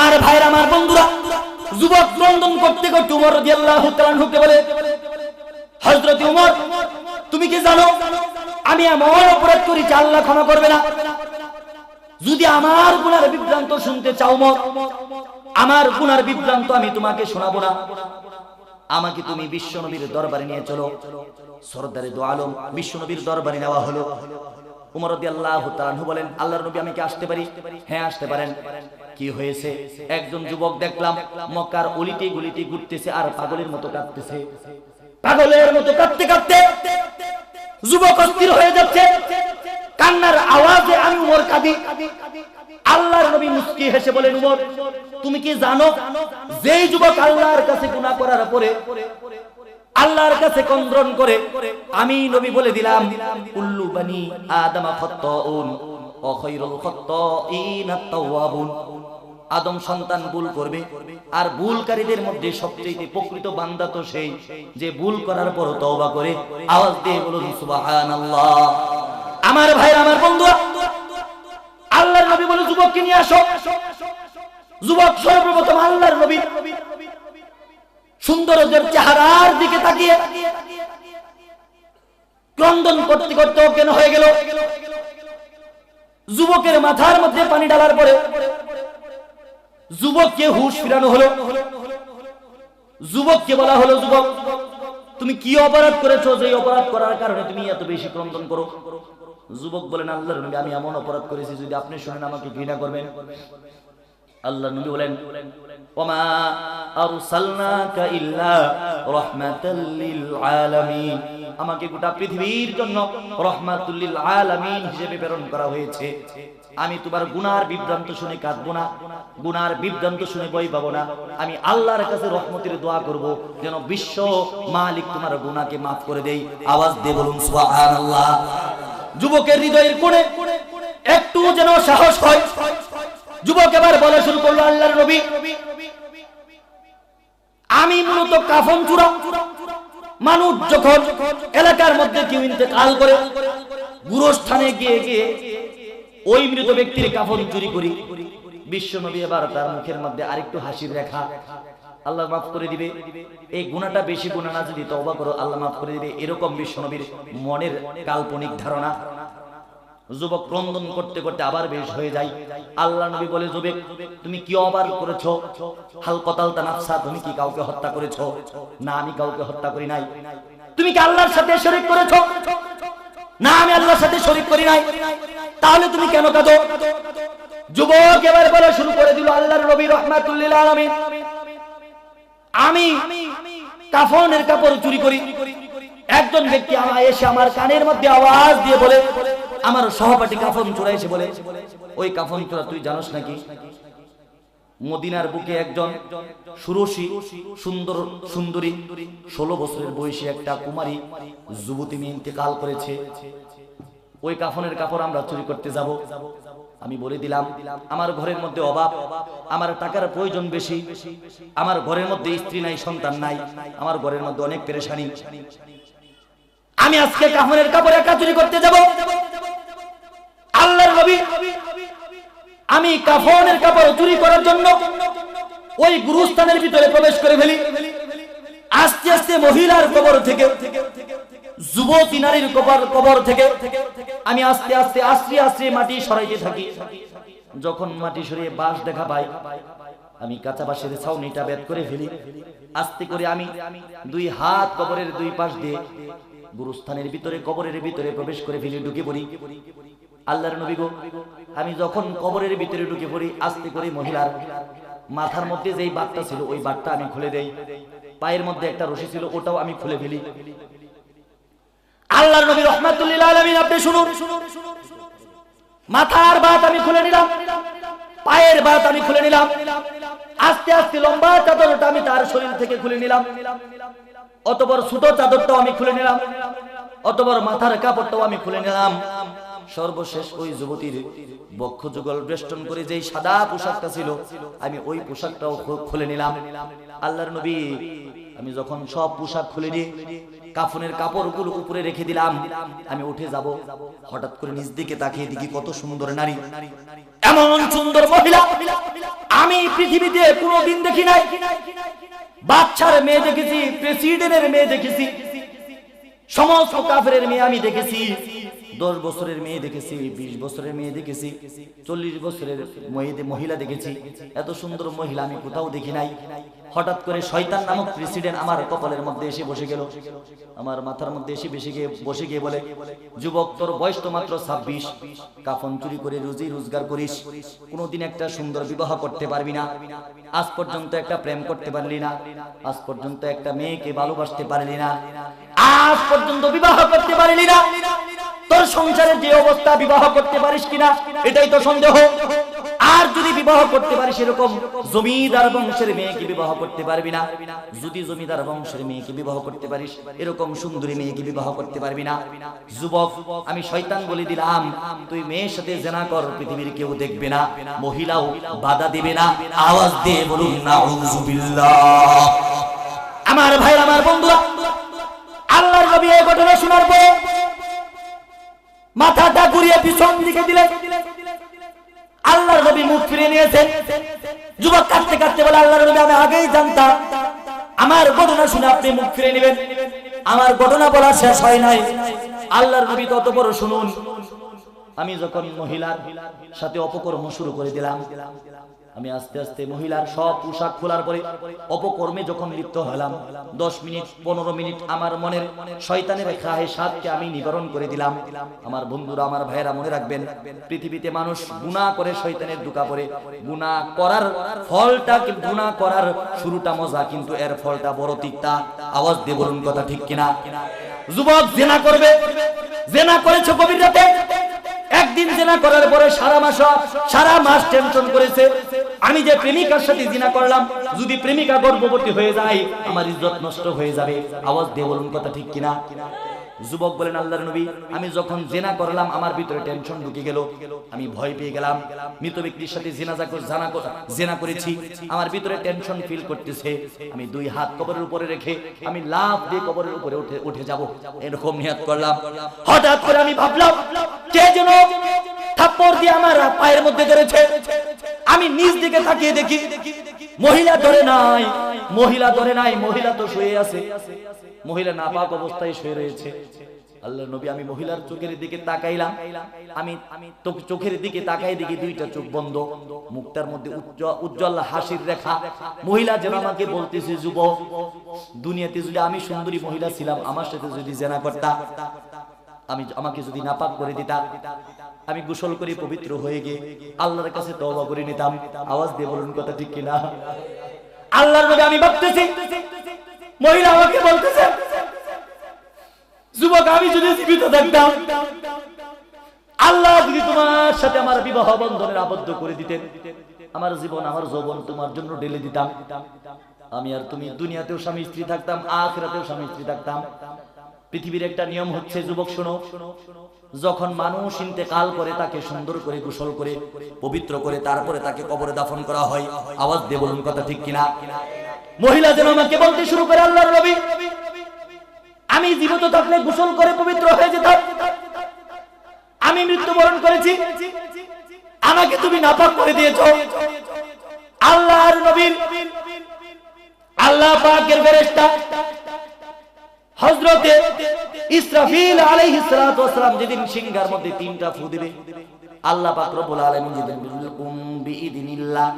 আমার ভাইয়ের, আমার বন্ধুরা, যুবক ক্রন্দন করতে করতে উমর হুকে বলে, হযরত উমর, তুমি কি জানো, আমি এমন অপরাধ করি যে আল্লাহ ক্ষমা করবে না। যদি আমার গুনার বিভ্রান্ত শুনতে চাও মর আমার গুনার বিভ্রান্ত আমি তোমাকে শোনাবো না। আমাকে তুমি বিশ্বনবীর দরবারে নিয়ে চলো। সরদারে দো আলম বিশ্বনবীর দরবারে নেওয়া হলো। উমর তাআলা বলেন, আল্লাহর নবী আমি কি আসতে পারি? হ্যাঁ আসতে পারেন। কি হয়েছে? একজন যুবক দেখলাম, মক্কার অলিতে গলিতে ঘুরতেছে আর পাগলের মতো কাঁদতেছে। পাগলের মতো কাঁদতে কাঁদতে যুবক অস্থির হয়ে যাচ্ছে। কান্নার আওয়াজে আমি উমর কাঁদি। আল্লাহর নবী মুস্কি হেসে বলেন, উমর, তুমি কি জানো যেই যুবক আল্লাহর কাছে গুনাহ করার পরে আল্লাহর কাছে কন্দ্রন করে, আমি নবী বলে দিলাম, কুল্লু বানি আদমা খাত্তাউন। আদম সন্তান ভুল করবে, আর ভুলকারীদের মধ্যে সবচেয়ে প্রকৃত বান্দা তো সেই যে ভুল করার পর তওবা করে। আওয়াজ দিয়ে বলুন, সুবহানাল্লাহ। আমার ভাই আমার বন্ধু আল্লাহর নবী বলে, যুবককে নিয়ে আসো। যুবক সর্বপ্রথম আল্লাহর নবী। সৌন্দর্যের চেহারার দিকে তাকিয়ে ক্রন্দন করতে করতে অজ্ঞান হয়ে গেল? যুবকের মাথার মধ্যে পানি ডালার পরে যুবককে হুশ ফিরানো হলো। যুবককে বলা হলো, যুবক, তুমি কি অপরাধ করেছ? যে অপরাধ করার কারণে তুমি এত বেশি ক্রন্দন করো। যুবক বলেন, আল্লাহর নবী, আমি এমন অপরাধ করেছি, যদি আপনি শুনেন, আমাকে ঘৃণা করবেন। আল্লাহ নবী বলেন, ওমা আরসালনাকা ইল্লা রাহমাতাল লিল আলামিন। আমাকে গোটা পৃথিবীর জন্য লিল আলামিন হিসেবে প্রেরণ করা হয়েছে। আমি তোমার গুনার বিভ্রান্ত শুনে কাঁদবো না, গুনার বিভ্রান্ত শুনে বই পাবো না। আমি আল্লাহর কাছে রহমতের দোয়া করব, যেন বিশ্ব মালিক তোমার গুনাহকে মাফ করে দেই। আওয়াজ দিয়ে বলুন, সুবহানাল্লাহ। যুবকের হৃদয়ের কোণে একটু যেন সাহস হয় যুবক এবার বলা শুরু করল আল্লাহর নবী। আমি মূলত কাফন চূড়া। মানুষ যখন এলাকার মধ্যে কেউ ইন্তেকাল করে, গুরুস্থানে গিয়ে গিয়ে ওই মৃত ব্যক্তির কাফন চুরি করি, বিশ্ব নবী এবার তার মুখের মধ্যে আরেকটু হাসির রেখা। আল্লাহ মাফ করে দিবে। এই গুণাটা বেশি গুণা না, যদি তওবা করো, আল্লাহ মাফ করে দিবে। এরকম বিশ্ব নবীর মনের কাল্পনিক ধারণা। যুবক ক্রন্দন করতে করতে আবার বেশ হয়ে যায়। আল্লাহ নবী বলে, যুবক, তুমি কি অবার করেছ? হাল কতাল তানাফসা, তুমি কি কাউকে হত্যা করেছ? না, আমি কাউকে হত্যা করি নাই। তুমি কি আল্লাহর সাথে শরীক করেছ? না, আমি আল্লাহর সাথে শরীক করি নাই। তাহলে তুমি কেন কাঁদো? যুবক এবার বলে শুরু করে দিল, আল্লাহর নবী রহমাতুল্লিল আলামিন, আমি কাফনের কাপড় চুরি করি। একজন ব্যক্তি আমার এসে আমার কানের মধ্যে আওয়াজ দিয়ে বলে আমার সহপাঠী কাফন চোরা এসে বলে, ওই কাফন চোরা তুই জানোস নাকি? মদিনার বুকে একজন সুরসী, সুন্দর, সুন্দরী, ষোলো বছরের বয়সী একটা কুমারী যুবতী মেয়ে ইন্তেকাল করেছে। ওই কাফনের কাপড় আমরা চুরি করতে যাব। আমি বলে দিলাম, আমার ঘরের মধ্যে অভাব, আমার টাকার প্রয়োজন বেশি, আমার ঘরের মধ্যে স্ত্রী নাই, সন্তান নাই, আমার ঘরের মধ্যে অনেক পেরেশানি। আমি আজকে কাফনের কাপড় একা চুরি করতে যাব আল্লাহর নবী আমি কাফনের কাপড় চুরি করার জন্য ওই গুরুস্থানের ভিতরে প্রবেশ করে ফেলি। আস্তে আস্তে মহিলার কবর থেকে, যুবতী নারীর কবর কবর থেকে আমি আস্তে আস্তে আস্তে আস্তে মাটি সরাইতে থাকি। যখন মাটি সরিয়ে বাঁশ দেখা পাই, আমি কাঁচা বাঁশের ছাউনিটা বেদ করে ফেলি। আস্তে করে আমি দুই হাত কবরের দুই পাশ দিয়ে গুরুস্থানের ভিতরে, কবরের ভিতরে প্রবেশ করে ফেলি, ঢুকে পড়ি। আল্লাহর নবী গো, আমি যখন কবরের ভিতরে ঢুকে পড়ি, আস্তে করে মহিলার মাথার মধ্যে যেই বাটটা ছিল, ওই বাটটা আমি খুলে দেই। পায়ের মধ্যে একটা রশি ছিল, ওটাও আমি খুলে ফেলি। আল্লাহর নবী রহমাতুল্লিল আলামিন, আপনি শুনুন। মাথার বাত আমি খুলে নিলাম, পায়ের বাত আমি খুলে নিলাম। আস্তে আস্তে লম্বা চাদরটা আমি তার শরীর থেকে খুলে নিলাম। অতবর ছোট চাদরটাও আমি খুলে নিলাম। অতবর মাথার কাপড়টাও আমি খুলে নিলাম। সর্বশেষ ওই যুবতীর বক্ষ যুগল বেষ্টন করে যেই সাদা পোশাকটা ছিল, আমি ওই পোশাকটাও খুলে নিলাম। আল্লাহর নবী, আমি যখন সব পোশাক খুলে নিয়ে কাফনের কাপড়গুলো উপরে রেখে দিলাম, আমি উঠে যাব। হঠাৎ করে নিজ দিকে তাকিয়ে দেখি কত সুন্দর নারী। এমন সুন্দর মহিলা আমি পৃথিবীতে কোনোদিন দেখি নাই। বাচ্চার মেয়ে দেখেছি, প্রেসিডেন্টের মেয়ে দেখেছি, সমস্ত কাফের মেয়ে আমি দেখেছি। দশ বছরের মেয়ে দেখেছি, বিশ বছরের মেয়ে দেখেছি, চল্লিশ বছরের মহিলা দেখেছি। এত সুন্দর মহিলা আমি কোথাও দেখি নাই। হঠাৎ করে শয়তান নামক প্রেসিডেন্ট আমার কপালের মধ্যে এসে বসে গেল। আমার মাথার মধ্যে এসে বেশি গিয়ে বসে গিয়ে বলে, যুবক, তোর বয়স তো মাত্র ছাব্বিশ। কাফন চুরি করে রুজি রোজগার করিস। কোনোদিন একটা সুন্দর বিবাহ করতে পারবি না। আজ পর্যন্ত একটা প্রেম করতে পারলি না। আজ পর্যন্ত একটা মেয়েকে ভালোবাসতে পারলি না। আজ পর্যন্ত বিবাহ করতে পারলি না। সংসারের যে অবস্থা বিবাহ করতে পারিস কিনা, এটাই তো সন্দেহ। আর যদি বিবাহ করতে পারিস এরকম, জমিদার বংশের মেয়েকে বিবাহ করতে পারবি না। যদি জমিদার বংশের মেয়েকে বিবাহ করতে পারিস, এরকম সুন্দরী মেয়েকে বিবাহ করতে পারবি না। যুবক, আমি শয়তান বলে দিলাম, তুই মেয়ের সাথে জেনা কর, পৃথিবীর কেউ দেখবে না। মহিলাও বাধা দিবে না। আওয়াজ দিয়ে বলুন না আমার ভাই আমার বন্ধুরা, আল্লাহর নবী এই ঘটনা শোনার পরে মাথাটা ঘুরিয়ে পিছন দিকে দিলে। আল্লাহর নবী মুখ ফিরে নিয়েছেন। যুবক কাঁদতে কাঁদতে বলে, আল্লাহর নবী, আমি আগেই জানতাম। আমার ঘটনা শুনে আপনি মুখ ফিরে নেবেন। আমার ঘটনা বলা শেষ হয় নাই। আল্লাহর নবী তত বড় শুনুন। আমি যখন মহিলার সাথে অপকর্ম শুরু করে দিলাম আমি আস্তে আস্তে মহিলার সব পোশাক খোলার পরে অপকর্মে যখন লিপ্ত হলাম, দশ মিনিট, পনেরো মিনিট আমার মনের শয়তানের খাহে সাতকে আমি নিবারণ করে দিলাম। আমার বন্ধুরা, আমার ভাইয়েরা মনে রাখবেন, পৃথিবীতে মানুষ গুণা করে শয়তানের দুকা পরে গুণা করার ফলটা গুণা করার শুরুটা মজা, কিন্তু এর ফলটা বড় তিক্তা। আওয়াজ দিয়ে বলুন কথা ঠিক কিনা? যুবক জেনা করবে, জেনা করেছে গভীর রাতে? একদিন জেনা করার পরে সারা মাস সারা মাস টেনশন করেছে। আমি যে প্রেমিকার সাথে জিনা করলাম, যদি প্রেমিকা গর্ভবতী হয়ে যায়, আমার ইজ্জত নষ্ট হয়ে যাবে। আওয়াজ দিয়ে বলুন কথা ঠিক কিনা? যুবক বলেন, আল্লাহর নবী, আমি যখন জেনা করলাম, আমার ভিতরে টেনশন ঢুকে গেল। আমি ভয় পেয়ে গেলাম। মৃত ব্যক্তির সাথে জেনাজা জানা জেনা করেছি। আমার ভিতরে টেনশন ফিল করতেছে। আমি দুই হাত কবরের উপরে রেখে, আমি লাভ দিয়ে কবরের উপরে উঠে উঠে যাব। এরকম নিয়াত করলাম। হঠাৎ করে আমি ভাবলাম, কে যেন থাপ্পড় দিয়ে আমার পায়ের মধ্যে ধরেছে। আমি নিজ দিকে তাকিয়ে দেখি, মহিলা ধরে নাই, মহিলা ধরে নাই, মহিলা তো শুয়ে আছে। মহিলা নাপাক অবস্থায় শুয়ে রয়েছে। আল্লাহ নবী, আমি মহিলার চোখের দিকে তাকাইলাম। আমি আমি চোখের দিকে তাকাই দেখি দুইটা চোখ বন্ধ। মুখটার মধ্যে উজ্জ্বল হাসির রেখা। মহিলা যেন আমাকে বলতেছে, যুবক, দুনিয়াতে যদি আমি সুন্দরী মহিলা ছিলাম, আমার সাথে যদি জেনা করতাম আমি আমাকে যদি নাপাক করে দিতা আমি গোসল করে পবিত্র হয়ে গিয়ে আল্লাহর কাছে তওবা করে নিতাম। আওয়াজ দিয়ে বলুন কথা ঠিক কিনা? আল্লাহর নবী, আমি ভাবতেছি, মহিলা আমাকে বলতেছে, যুবক, আমি যদি জীবিত থাকতাম, আল্লাহ যদি তোমার সাথে আমার বিবাহ বন্ধনের আবদ্ধ করে দিতেন, আমার জীবন, আমার যৌবন তোমার জন্য ঢেলে দিতাম। আমি আর তুমি দুনিয়াতেও স্বামী স্ত্রী থাকতাম, আখরাতেও স্বামী স্ত্রী থাকতাম। পৃথিবীর একটা নিয়ম হচ্ছে, যুবক শোনো, যখন মানুষ ইন্তেকাল করে তাকে সুন্দর করে গোসল করে, পবিত্র করে, তারপরে তাকে কবরে দাফন করা হয়, আওয়াজ দিয়ে বলুন কথা ঠিক কিনা? মহিলা যেন আমাকে বলতে শুরু করে, আল্লাহর নবী, আমি জীবিত থাকলে গোসল করে পবিত্র হয়ে যেতাম। আমি মৃত্যুবরণ করেছি, আমাকে তুমি নাপাক করে দিয়েছ। আল্লাহর নবীর, আল্লাহ পাকের ফেরেশতা হযরতে ইসরাফিল আলাইহিস সালাতু ওয়াসসালাম যেদিন সিংহার মধ্যে তিনটা ফু দিবে, আল্লাহ পাক রব্বুল আলামিন যেদিন বিলকুম বিইذنিল্লাহ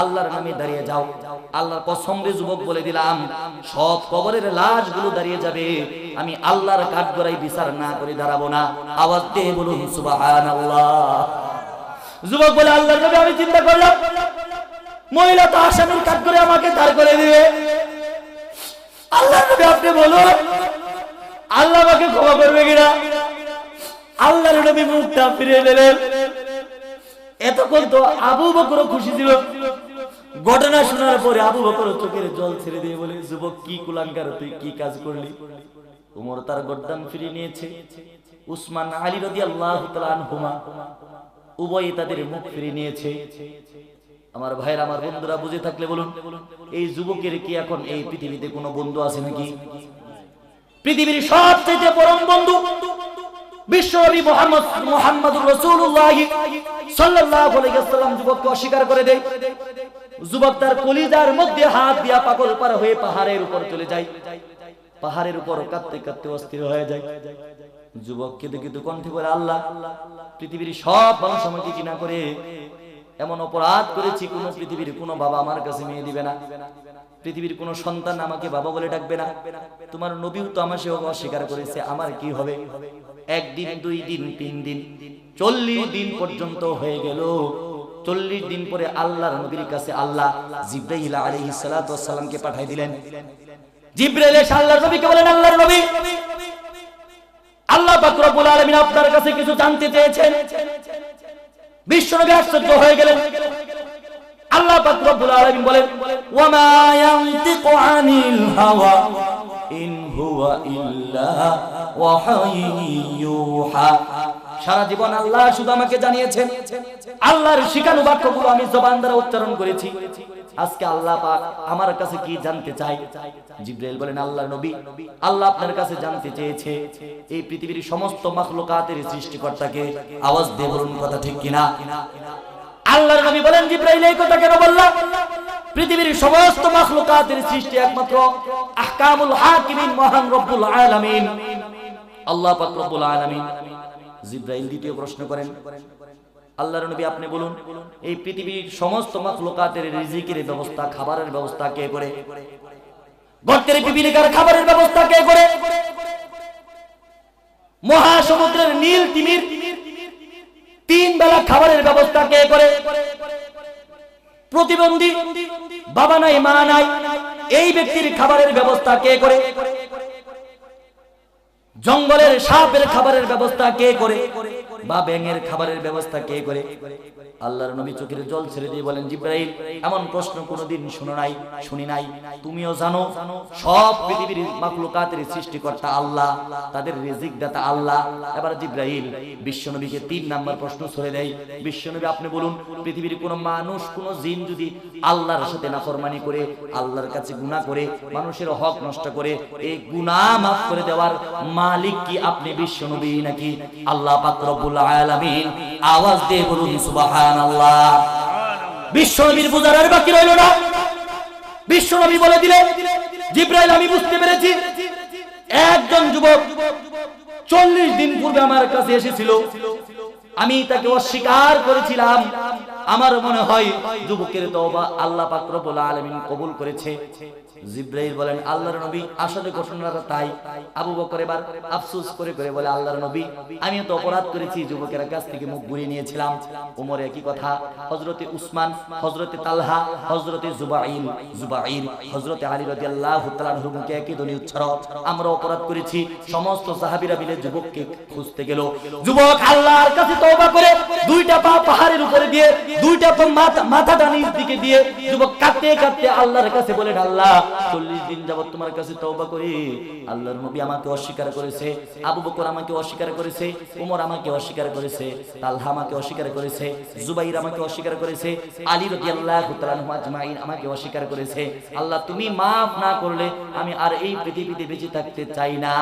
আল্লাহর নামে দাঁড়িয়ে যাও। আল্লাহর কসম রে যুবক বলে দিলাম, সব কবরের লাশগুলো দাঁড়িয়ে যাবে। আমি আল্লাহর কাঠগড়াই বিচার না করে দাঁড়াবো না। আওয়াজ দিয়ে বলুন, সুবহানাল্লাহ যুবক বলে, আল্লাহর নবী, আমি চিন্তা করলাম, মহিলা তো আসামির কাঠগড়ে আমাকে দাঁড় করে দিবে। আল্লাহ আপনি বলুন, আল্লাহ আমাকে ক্ষমা করবে কিনা? আল্লাহর নবী মুখটা ফিরে দিলেন এতক্ষণ তো আবু বকর খুশি ছিল। ঘটনা শোনার পরে আবু বকর চোখের জল ছেড়ে দিয়ে বলে, যুবক, কি কুলাঙ্কার তুই কি কাজ করলি? উমর তার গর্দান ফিরিয়ে নিয়েছে। উসমান আলী রদি আল্লাহ হুমা উভয় তাদের মুখ ফিরিয়ে নিয়েছে। আমার ভাইয়ের, আমার বন্ধুরা বুঝে থাকলে বলুন, এই যুবকের কি এখন এই পৃথিবীতে কোনো বন্ধু আছে নাকি? পৃথিবীর সবচেয়ে পরম বন্ধু যুবককে করে যুবক তার মধ্যে হাত পার হয়ে পাহাড়ের উপর চলে যায়। পাহাড়ের উপর অস্থির কেঁদে কণ্ঠে বলে, আল্লাহ, পৃথিবীর সব মানুষ আমাকে কিনা করে এমন অপরাধ করেছি, কোন পৃথিবীর কোনো বাবা আমার কাছে মেয়ে দিবে না। পৃথিবীর কোন সন্তান আমাকে বাবা বলে ডাকবে না। তোমার নবীও তো আমার সে অস্বীকার করেছে, আমার কি হবে? একদিন, দুই দিন, তিন দিন, চল্লিশ দিন পর্যন্ত হয়ে গেল। চল্লিশ দিন পরে আল্লাহর নবীর কাছে আল্লাহ জিব্রাইল আলাইহিস সালাতু ওয়াস সালামকে পাঠিয়ে দিলেন। জিব্রাইল এসে আল্লাহর নবীকে বলেন, আল্লাহর নবী, আল্লাহ পাক রব্বুল আলামিন আপনার কাছে কিছু জানতে চেয়েছেন। বিশ্বনবী আশ্চর্য হয়ে গেলেন। আল্লাহ পাক বলেন সারা জীবন আল্লাহ শুধু আমাকে জানিয়েছেন, আল্লাহর শিখানো বাক্যগুলো আমি জবান দ্বারা উচ্চারণ করেছি। আজকে আল্লাহ পাক আমার কাছে কি জানতে চাই জিব্রাইল বলেন, আল্লাহর নবী, আল্লাহ আপনার কাছে জানতে চেয়েছে এই পৃথিবীর সমস্ত মাখলুকাতের সৃষ্টিকর্তাকে আওয়াজ দিয়ে বলুন কথা ঠিক কিনা? আল্লাহর নবী বলেন, জিব্রাইল, এই কথা কেন বললাম পৃথিবীর সমস্ত মাখলুকাতের সৃষ্টি একমাত্র আহকামুল হাকিমিন, মহান রব্বুল আলামিন। আল্লাহ পাক রব্বুল আলামিন জিব্রাইল দ্বিতীয় প্রশ্ন করেন আল্লাহর নবী আপনি বলুন, এই পৃথিবীর সমস্ত মাখলুকাতের রিজিকের ব্যবস্থা, খাবারের ব্যবস্থা কে করে? গর্তের পিপিলিকার খাবারের ব্যবস্থা কে করে? মহাসমুদ্রের নীল তিমির তিন বেলা খাবারের ব্যবস্থা কে করে? প্রতিবন্ধী বাবা নাই, মা নাই, এই ব্যক্তির খাবারের ব্যবস্থা কে করে? জঙ্গলের সাপের খাবারের ব্যবস্থা কে করে? বা ব্যাঙের খাবারের ব্যবস্থা কে করে? আল্লাহর নবী চোখের জল ছেড়ে দিয়ে বলেন, জিব্রাইল, এমন প্রশ্ন কোনোদিন শুনো নাই, শুনি নাই। তুমিও জানো, সব পৃথিবীর মাকলুকাতের সৃষ্টিকর্তা আল্লাহ, তাদের রিজিক দাতা আল্লাহ। এবার জিব্রাইল বিশ্বনবীকে তিন নাম্বার প্রশ্ন ছড়ে দেয়। বিশ্বনবী আপনি বলুন, পৃথিবীর কোন মানুষ, কোন জিন যদি আল্লাহর সাথে নাফরমানি করে, আল্লাহর কাছে গুনাহ করে, মানুষের হক নষ্ট করে এই গুনাহ মাফ করে দেওয়ার মালিক কি আপনি বিশ্ব বিশ্বনবী নাকি? আল্লাহ পাক রব্বুল আলামিন আওয়াজ দিয়ে বলুন, সুবহানাল্লাহ। বিশ্বনবীর বুঝার আর বাকি রইল না। বিশ্বনবী বলে দিলেন, জিব্রাইল, আমি বুঝতে পেরেছি, একজন যুবক চল্লিশ দিন পূর্বে আমার কাছে এসেছিল। আমি তাকে অস্বীকার করেছিলাম। আমার মনে হয় যুবকের তওবা আল্লাহ পাক রব্বুল আলামিন কবুল করেছে। জিব্রাইল বলেন, আল্লাহর নবী আসলে ঘটনাটা তাই। আবু বকর এবার আফসোস করে করে বলে, আল্লাহর নবী আমি তো অপরাধ করেছি, যুবকের কাছ থেকে মুখ ঘুরিয়ে নিয়েছিলাম। ওমর একই কথা, হযরতে উসমান, হযরতে তালহা, হযরতে জুবাইল জুবাইর হযরতে আলী রাদিয়াল্লাহু তাআলার মুখে একই ধ্বনি উচ্চারণ। আমরা অপরাধ করেছি, সমস্ত সাহাবীরা মিলে যুবককে খুঁজতে গেল। যুবক আল্লাহর কাছে তওবা করে দুইটা পা পাহাড়ের উপরে দিয়ে, দুইটা পা মাথা মাথাটা নিচ দিকে দিয়ে যুবক কাঁদতে কাঁদতে আল্লাহর কাছে বলেন, আল্লাহ চল্লিশ দিন যাবত তোমার কাছে তওবা করি। আল্লাহর নবী আমাকে অস্বীকার করেছে, আবু বকর আমাকে অস্বীকার করেছে, উমর আমাকে অস্বীকার করেছে, তালহা আমাকে অস্বীকার করেছে, জুবাইর আমাকে অস্বীকার করেছে, আলী রাদিয়াল্লাহু তাআলা আজমাইন আমাকে অস্বীকার করেছে। আল্লাহ, তুমি maaf না করলে আমি আর এই পৃথিবীতে বেঁচে থাকতে চাই না।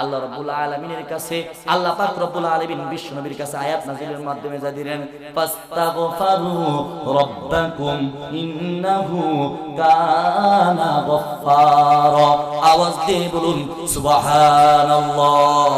আল্লাহ রাব্বুল আলামিনের কাছে, আল্লাহ পাক রব্বুল আলামিন বিশ্ব নবীর কাছে আয়াত নাযিলের মাধ্যমে যা দিলেন, ফাস্তাগফারু রাব্বাকুম ইন্নাহু কানা গফফারা। আওয়াজ দিয়ে বলুন সুবহানাল্লাহ।